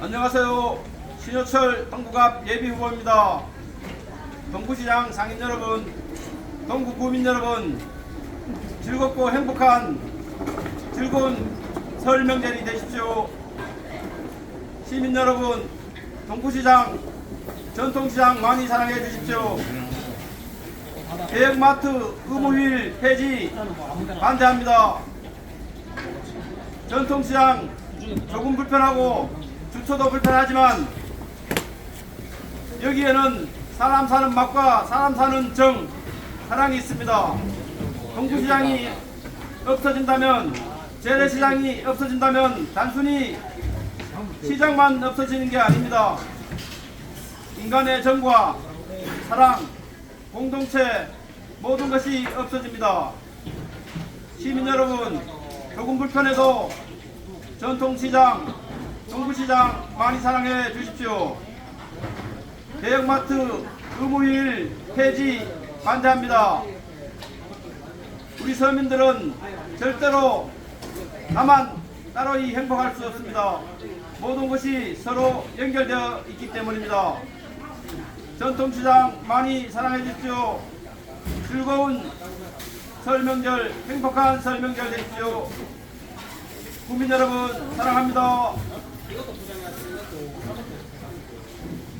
안녕하세요. 신효철 동구갑 예비 후보입니다. 동구시장 상인 여러분, 동구 구민 여러분, 즐겁고 행복한 즐거운 설 명절이 되십시오. 시민 여러분, 동구시장, 전통시장 많이 사랑해 주십시오. 대형마트 의무휴일 폐지 반대합니다. 전통시장 조금 불편하고 주초도 불편하지만 여기에는 사람 사는 맛과 사람 사는 정, 사랑이 있습니다. 동구시장이 없어진다면 재래시장이 없어진다면 단순히 시장만 없어지는 게 아닙니다. 인간의 정과 사랑, 공동체 모든 것이 없어집니다. 시민 여러분, 조금 불편해도 전통시장, 동구시장 많이 사랑해 주십시오. 대형마트 의무일 폐지 반대합니다. 우리 서민들은 절대로 나만 따로이 행복할 수 없습니다. 모든 것이 서로 연결되어 있기 때문입니다. 전통시장 많이 사랑해 주십시오. 즐거운 설 명절, 행복한 설 명절 되십시오. 국민 여러분 사랑합니다.